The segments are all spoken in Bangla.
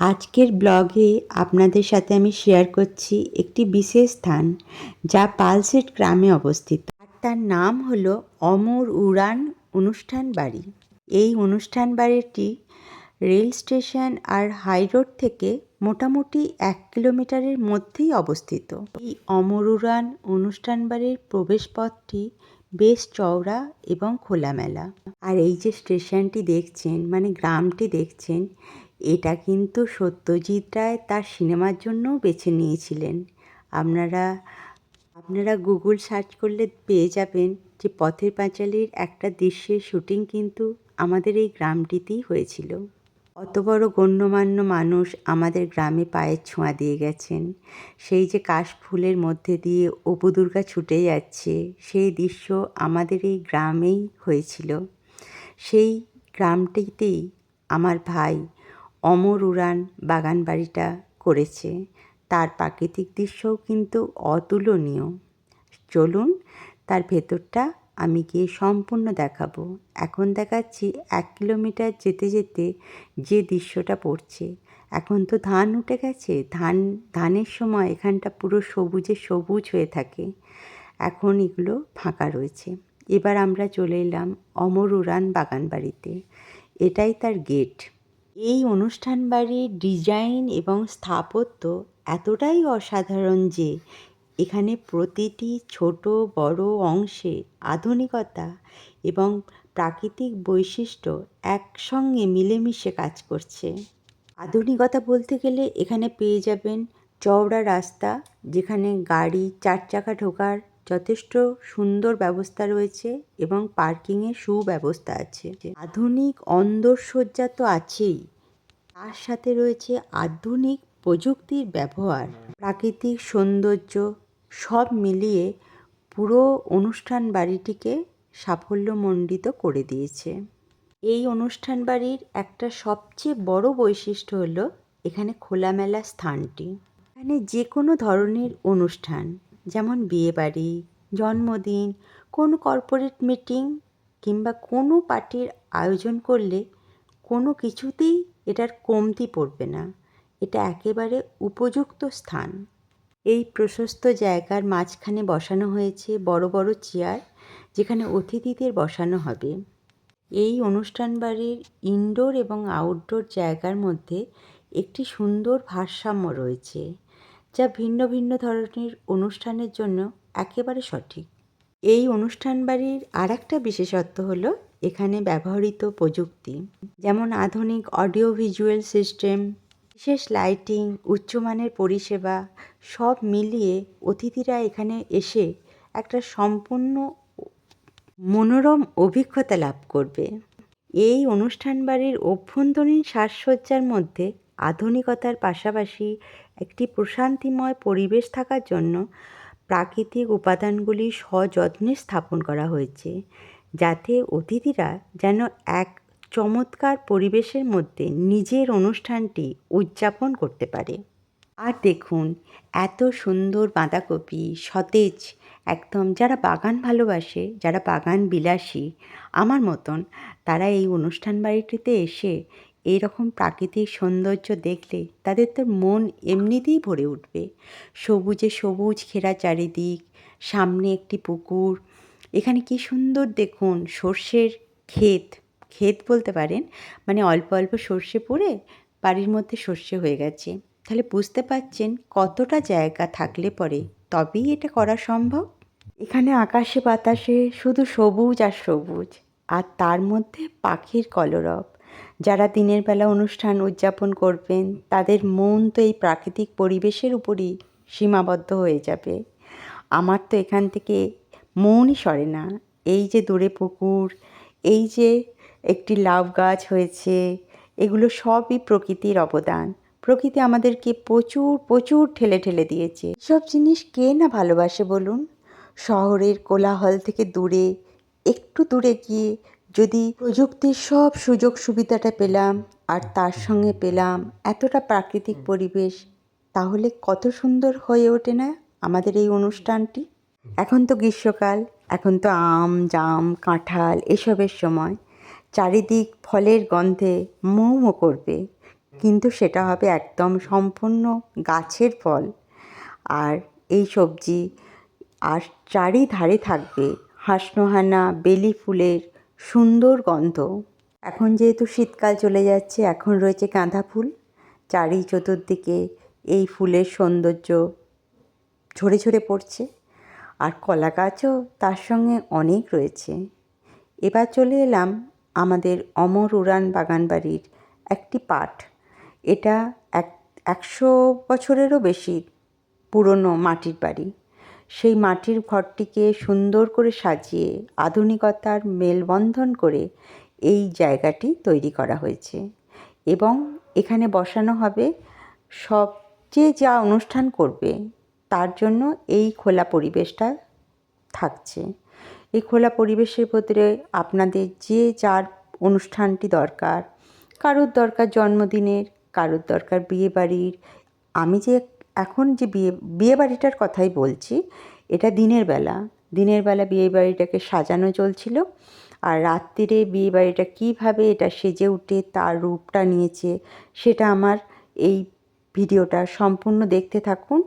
আজকের ব্লগে আপনাদের সাথে আমি শেয়ার করছি একটি বিশেষ স্থান যা পালসেট গ্রামে অবস্থিত। আর তার নাম হলো অমর উড়ান অনুষ্ঠান বাড়ি। এই অনুষ্ঠান বাড়িটি রেল স্টেশন আর হাই রোড থেকে মোটামুটি এক কিলোমিটারের মধ্যেই অবস্থিত। এই অমর উড়ান অনুষ্ঠান বাড়ির প্রবেশপথটি বেশ চওড়া এবং খোলামেলা। আর এই যে স্টেশনটি দেখছেন মানে গ্রামটি দেখছেন এটা কিন্তু সত্যজিৎ রায় তার সিনেমার জন্যও বেছে নিয়েছিলেন। আপনারা আপনারা গুগল সার্চ করলে পেয়ে যাবেন যে পথের পাঁচালীর একটা দৃশ্যের শুটিং কিন্তু আমাদের এই গ্রামটিতেই হয়েছিল। অত বড় গণ্যমান্য মানুষ আমাদের গ্রামে পায়ের ছোঁয়া দিয়ে গেছেন। সেই যে কাশফুলের মধ্যে দিয়ে অপু দুর্গা ছুটে যাচ্ছে, সেই দৃশ্য আমাদের এই গ্রামেই হয়েছিল। সেই গ্রামটিতেই আমার ভাই অমর উড়ান বাগান বাড়িটা করেছে। তার প্রাকৃতিক দৃশ্যও কিন্তু অতুলনীয়। চলুন তার ভেতরটা আমি গিয়ে সম্পূর্ণ দেখাবো। এখন দেখাচ্ছি এক কিলোমিটার যেতে যেতে যে দৃশ্যটা পড়ছে। এখন তো ধান উঠে গেছে। ধান, ধানের সময় এখানটা পুরো সবুজে সবুজ হয়ে থাকে। এখন এগুলো ফাঁকা রয়েছে। এবার আমরা চলে এলাম অমর উড়ান বাগান বাড়িতে। এটাই তার গেট এই অনুষ্ঠান বাড়ির ডিজাইন এবং স্থাপত্য এতটাই অসাধারণ যে এখানে প্রতিটি ছোট বড় অংশে আধুনিকতা এবং প্রাকৃতিক বৈশিষ্ট্য একসঙ্গে মিলেমিশে কাজ করছে। আধুনিকতা বলতে গেলে এখানে পেয়ে যাবেন চওড়া রাস্তা যেখানে গাড়ি চার চাকা ঢোকার যথেষ্ট সুন্দর ব্যবস্থা রয়েছে এবং পার্কিংয়ের সুব্যবস্থা আছে। আধুনিক অন্দরসজ্জা তো আছেই। তার সাথে রয়েছে আধুনিক প্রযুক্তির ব্যবহার। প্রাকৃতিক সৌন্দর্য সব মিলিয়ে পুরো অনুষ্ঠান বাড়িটিকে সাফল্যমণ্ডিত করে দিয়েছে। এই অনুষ্ঠান বাড়ির একটা সবচেয়ে বড় বৈশিষ্ট্য হলো এখানে খোলামেলা স্থানটি। এখানে যে কোনো ধরনের অনুষ্ঠান যেমন বিয়েবাড়ি, জন্মদিন, কোনো কর্পোরেট মিটিং কিংবা কোনো পার্টির আয়োজন করলে কোনো কিছুতেই এটার কমতি পড়বে না। এটা একেবারে উপযুক্ত স্থান। এই প্রশস্ত জায়গার মাঝখানে বসানো হয়েছে বড় বড় চেয়ার যেখানে অতিথিদের বসানো হবে। এই অনুষ্ঠান বাড়ির ইনডোর এবং আউটডোর জায়গার মধ্যে একটি সুন্দর ভারসাম্য রয়েছে। যা ভিন্ন ভিন্ন ধরনের অনুষ্ঠানের জন্য একেবারে সঠিক। এই অনুষ্ঠান বাড়ির আর একটা বিশেষত্ব হলো এখানে ব্যবহৃত প্রযুক্তি, যেমন আধুনিক অডিও ভিজুয়াল সিস্টেম, বিশেষ লাইটিং, উচ্চমানের পরিষেবা, সব মিলিয়ে অতিথিরা এখানে এসে একটা সম্পূর্ণ মনোরম অভিজ্ঞতা লাভ করবে। এই অনুষ্ঠান বাড়ির অভ্যন্তরীণ সাজসজ্জার মধ্যে আধুনিকতার পাশাপাশি একটি প্রশান্তিময় পরিবেশ থাকার জন্য প্রাকৃতিক উপাদানগুলি সযত্নে স্থাপন করা হয়েছে, যাতে অতিথিরা যেন এক চমৎকার পরিবেশের মধ্যে নিজের অনুষ্ঠানটি উদযাপন করতে পারে। আর দেখুন, এত সুন্দর বাঁধাকপি, সতেজ, একদম যারা বাগান ভালোবাসে, যারা বাগান বিলাসী, আমার মতন তারা এই অনুষ্ঠান বাড়িটিতে এসে এই রকম প্রাকৃতিক সৌন্দর্য দেখলে তাদের তো মন এমনিতেই ভরে উঠবে। সবুজে সবুজ ঘেরা চারিদিক, সামনে একটি পুকুর। এখানে কি সুন্দর দেখুন, সর্ষের ক্ষেত। ক্ষেত বলতে পারেন মানে অল্প অল্প সর্ষে পড়ে বাড়ির মধ্যে সর্ষে হয়ে গেছে। তাহলে বুঝতে পারছেন কতটা জায়গা থাকলে পরে তবেই এটা করা সম্ভব। এখানে আকাশে বাতাসে শুধু সবুজ আর সবুজ, আর তার মধ্যে পাখির কলরব। যারা দিনের বেলা অনুষ্ঠান উদযাপন করবেন, তাদের মন তো এই প্রাকৃতিক পরিবেশের উপরই সীমাবদ্ধ হয়ে যাবে। আমার তো এখান থেকে মনই সরে না। এই যে দূরে পুকুর, এই যে একটি লাউ গাছ হয়েছে, এগুলো সবই প্রকৃতির অবদান। প্রকৃতি আমাদেরকে প্রচুর প্রচুর ঠেলে ঠেলে দিয়েছে। সব জিনিস কে না ভালোবাসে বলুন? শহরের কোলাহল থেকে দূরে, একটু দূরে গিয়ে যদি প্রযুক্তির সব সুযোগ সুবিধাটা পেলাম আর তার সঙ্গে পেলাম এতটা প্রাকৃতিক পরিবেশ তাহলে কত সুন্দর হয়ে ওঠে না আমাদের এই অনুষ্ঠানটি? এখন তো গ্রীষ্মকাল এখন তো আম জাম কাঁঠাল এসবের সময়। চারিদিক ফলের গন্ধে মৌ মো করবে কিন্তু সেটা হবে একদম সম্পূর্ণ গাছের ফল। আর এই সবজি আর চারিধারে থাকবে হাসনোহানা বেলি ফুলের সুন্দর গন্ধ। এখন যেহেতু শীতকাল চলে যাচ্ছে, এখন রয়েছে গাঁদা ফুল। চারি চতুর্দিকে এই ফুলের সৌন্দর্য ঝরে ঝরে পড়ছে। আর কলা গাছও তার সঙ্গে অনেক রয়েছে। এবার চলে এলাম আমাদের অমর উড়ান বাগানবাড়ির একটি পাঠ এটা এক, একশো বছরেরও বেশি পুরনো মাটির বাড়ি। সেই মাটির ঘরটিকে সুন্দর করে সাজিয়ে আধুনিকতার মেলবন্ধন করে এই জায়গাটি তৈরি করা হয়েছে। এবং এখানে বসানো হবে সব যে যা অনুষ্ঠান করবে তার জন্য এই খোলা পরিবেশটা থাকছে। এই খোলা পরিবেশের ভেতরে আপনাদের যে যার অনুষ্ঠানটি দরকার, কারোর দরকার জন্মদিনের, কারোর দরকার বিয়েবাড়ির, আমি যে এখন যে বিয়ে বিয়ে বাড়িটার কথাই বলছি, এটা দিনের বেলা। দিনের বেলা বিয়েবাড়িটাকে সাজানো চলছিল আর রাত্রিরে বিয়েবাড়িটা কীভাবে এটা সেজে উঠে, তার রূপটা নিয়েছে, সেটা আমার এই ভিডিওটা সম্পূর্ণ দেখতে থাকুন।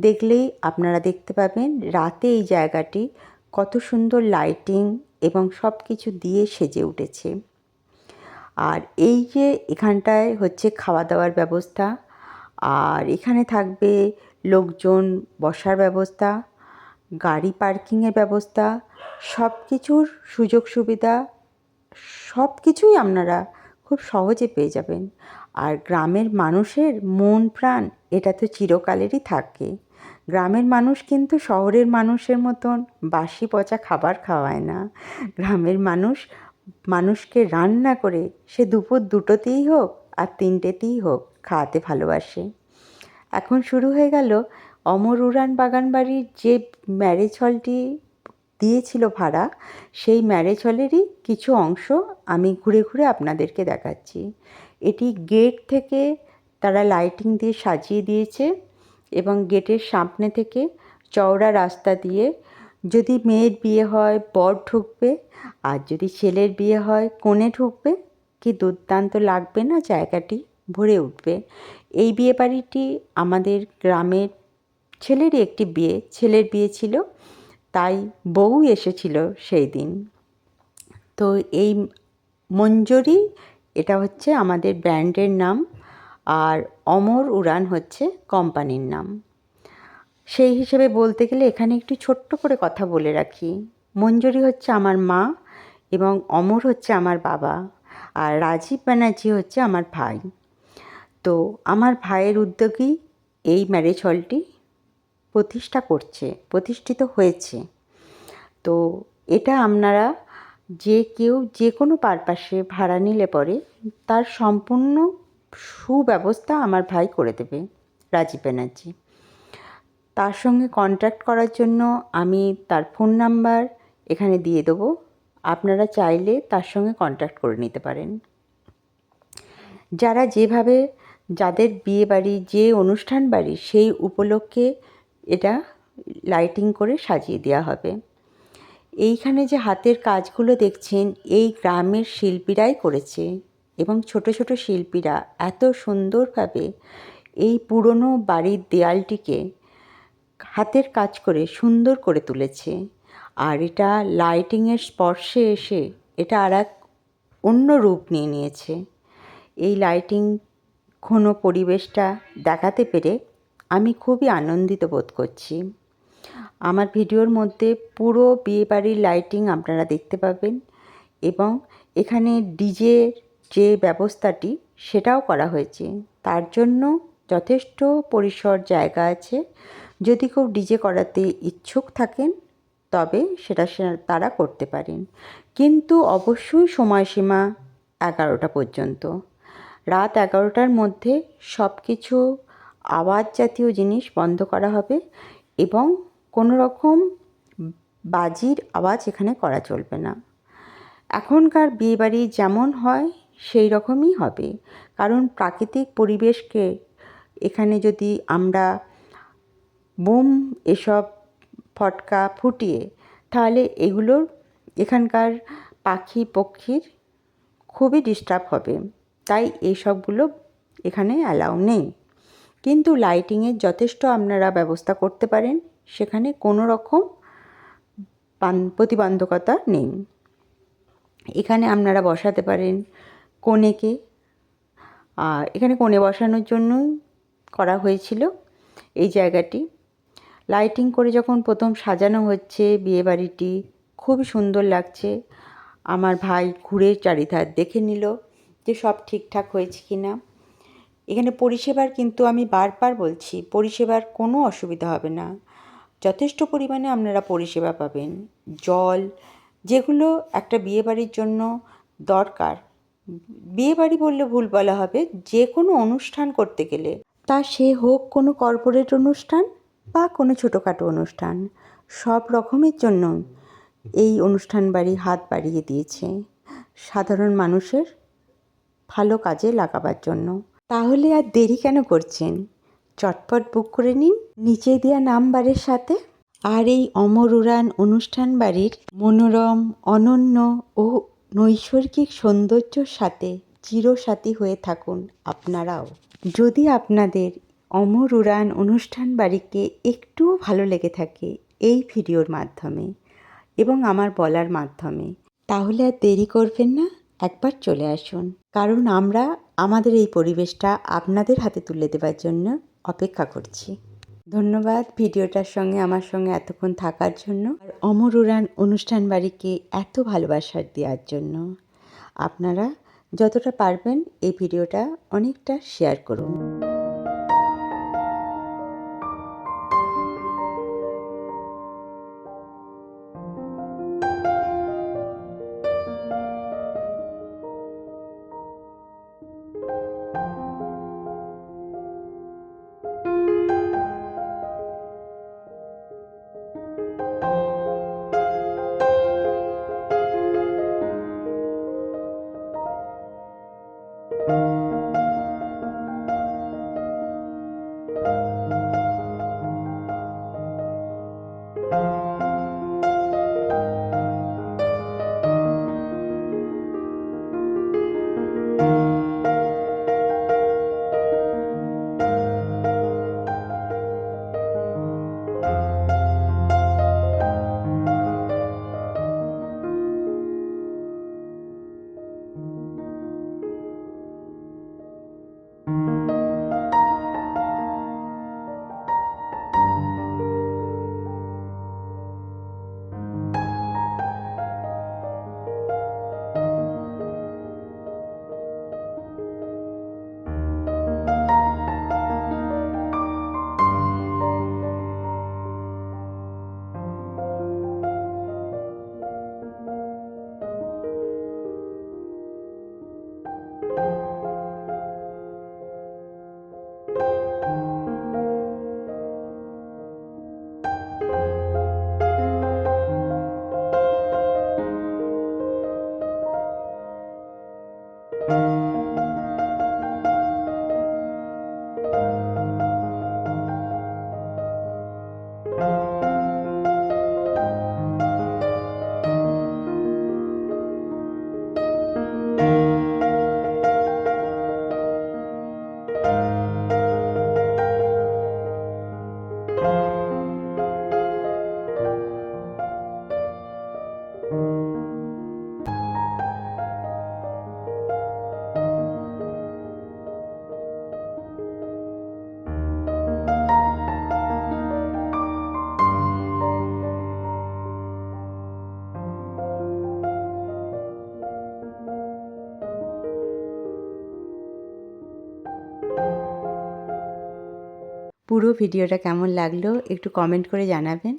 দেখলেই আপনারা দেখতে পাবেন রাতে এই জায়গাটি কত সুন্দর লাইটিং এবং সব কিছু দিয়ে সেজে উঠেছে। আর এই যে এখানটায় হচ্ছে খাওয়া দাওয়ার ব্যবস্থা আর এখানে থাকবে লোকজন বসার ব্যবস্থা, গাড়ি পার্কিংয়ের ব্যবস্থা সব কিছুর সুযোগ সুবিধা সব কিছুই আপনারা খুব সহজে পেয়ে যাবেন। আর গ্রামের মানুষের মন প্রাণ, এটা তো চিরকালেরই থাকে। গ্রামের মানুষ কিন্তু শহরের মানুষের মতন বাসি পচা খাবার খাওয়ায় না। গ্রামের মানুষ, মানুষকে রান্না করে সে দুপুর দুটোতেই হোক আর তিনটেতেই হোক খাওয়াতে ভালোবাসে। এখন শুরু হয়ে গেল অমর উড়ান বাগান বাড়ির যে ম্যারেজ হলটি দিয়েছিল ভাড়া, সেই ম্যারেজ হলেরই কিছু অংশ আমি ঘুরে ঘুরে আপনাদেরকে দেখাচ্ছি। এটি গেট থেকে তারা লাইটিং দিয়ে সাজিয়ে দিয়েছে এবং গেটের সামনে থেকে চওড়া রাস্তা দিয়ে যদি মেয়ের বিয়ে হয়, বর ঢুকবে, আর যদি ছেলের বিয়ে হয়, কনে ঢুকবে, কি দুর্দান্ত লাগবে না জায়গাটি? ভরে উঠবে। এই বিয়ে বাড়িটি আমাদের গ্রামের ছেলেরই একটি বিয়ে, ছেলের বিয়ে ছিল, তাই বউ এসেছিল সেই দিন। তো এই মঞ্জরি, এটা হচ্ছে আমাদের ব্র্যান্ডের নাম, আর অমর উড়ান হচ্ছে কোম্পানির নাম। সেই হিসেবে বলতে গেলে এখানে একটু ছোট্ট করে কথা বলে রাখি। মঞ্জুরি হচ্ছে আমার মা এবং অমর হচ্ছে আমার বাবা, আর রাজীব ব্যানার্জি হচ্ছে আমার ভাই। তো আমার ভাইয়ের উদ্যোগেই এই ম্যারেজ হলটি প্রতিষ্ঠা করছে, প্রতিষ্ঠিত হয়েছে। তো এটা আপনারা যে কেউ যে কোনো পারপাসে ভাড়া নিলে পরে তার সম্পূর্ণ সুব্যবস্থা আমার ভাই করে দেবে রাজীব ব্যানার্জি। তার সঙ্গে কন্ট্যাক্ট করার জন্য আমি তার ফোন নাম্বার এখানে দিয়ে দেবো। আপনারা চাইলে তার সঙ্গে কন্ট্যাক্ট করে নিতে পারেন। যারা যেভাবে যাদের বিয়ে বাড়ি যে অনুষ্ঠান বাড়ি সেই উপলক্ষে এটা লাইটিং করে সাজিয়ে দেওয়া হবে। এইখানে যে হাতের কাজগুলো দেখছেন, এই গ্রামের শিল্পীরাই করেছে এবং ছোট ছোট শিল্পীরা এত সুন্দরভাবে এই পুরনো বাড়ির দেয়ালটিকে হাতের কাজ করে সুন্দর করে তুলেছে। আর এটা লাইটিংয়ের স্পর্শে এসে এটা আর এক অন্য রূপ নিয়ে নিয়েছে। এই লাইটিং ঘন পরিবেশটা দেখাতে পেরে আমি খুবই আনন্দিত বোধ করছি। আমার ভিডিওর মধ্যে পুরো বিয়েবাড়ির লাইটিং আপনারা দেখতে পাবেন এবং এখানে ডিজের যে ব্যবস্থাটি সেটাও করা হয়েছে। তার জন্য যথেষ্ট পরিসর জায়গা আছে। যদি কেউ ডিজে করাতে ইচ্ছুক থাকেন, তবে সেটা তারা করতে পারেন। কিন্তু অবশ্যই সময়সীমা এগারোটা পর্যন্ত। রাত এগারোটার মধ্যে সব কিছু আওয়াজ জাতীয় জিনিস বন্ধ করা হবে এবং কোনো রকম বাজির আওয়াজ এখানে করা চলবে না। এখনকার বিয়েবাড়ি যেমন হয়, সেই রকমই হবে। কারণ প্রাকৃতিক পরিবেশকে এখানে যদি আমরা বোম এসব ফটকা ফুটিয়ে, তাহলে এগুলোর এখানকার পাখি পক্ষীর খুবই ডিস্টার্ব হবে। তাই এইসবগুলো এখানে অ্যালাউ নেই। কিন্তু লাইটিংয়ের যথেষ্ট আপনারা ব্যবস্থা করতে পারেন, সেখানে কোনো রকম প্রতিবন্ধকতা নেই। এখানে আপনারা বসাতে পারেন কনেকে আর এখানে কোণে বসানোর জন্যই করা হয়েছিল এই জায়গাটি। লাইটিং করে যখন প্রথম সাজানো হচ্ছে বিয়েবাড়িটি, খুবই সুন্দর লাগছে। আমার ভাই ঘুরে চারিধার দেখে নিল। যে সব ঠিকঠাক হয়েছে কি না এখানে পরিষেবার কিন্তু আমি বারবার বলছি, পরিষেবার কোনো অসুবিধা হবে না। যথেষ্ট পরিমাণে আপনারা পরিষেবা পাবেন। জল, যেগুলো একটা বিয়েবাড়ির জন্য দরকার। বিয়েবাড়ি বললে ভুল বলা হবে যে কোনো অনুষ্ঠান করতে গেলে। তা সে হোক কোনো কর্পোরেট অনুষ্ঠান বা কোনো ছোটোখাটো অনুষ্ঠান, সব রকমের জন্য এই অনুষ্ঠান বাড়ি হাত বাড়িয়ে দিয়েছে। সাধারণ মানুষের ভালো কাজে লাগাবার জন্য। তাহলে আর দেরি কেন করছেন? চটপট বুক করে নিন, নিচে দেওয়া নাম্বারের সাথে। আর এই অমর উড়ান অনুষ্ঠান বাড়ির মনোরম, অনন্য ও নৈসর্গিক সৌন্দর্যর সাথে চিরসাথী হয়ে থাকুন আপনারাও। যদি আপনাদের অমর উড়ান অনুষ্ঠান বাড়িকে একটুও ভালো লেগে থাকে এই ভিডিওর মাধ্যমে এবং আমার বলার মাধ্যমে, তাহলে আর দেরি করবেন না, একবার চলে আসুন। কারণ আমরা আমাদের এই পরিবেশটা আপনাদের হাতে তুলে দেওয়ার জন্য অপেক্ষা করছি। ধন্যবাদ ভিডিওটার সঙ্গে, আমার সঙ্গে এতক্ষণ থাকার জন্য। আর অমর উড়ান অনুষ্ঠান বাড়িকে এত ভালোবাসার দেওয়ার জন্য। আপনারা যতটা পারবেন এই ভিডিওটা অনেকটা শেয়ার করুন। পুরো ভিডিওটা কেমন লাগল একটু কমেন্ট করে জানাবেন।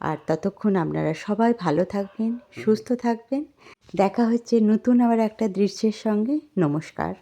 আর ততক্ষণ আপনারা সবাই ভালো থাকবেন সুস্থ থাকবেন। দেখা হচ্ছে নতুন আবার একটা দৃশ্যের সঙ্গে। নমস্কার।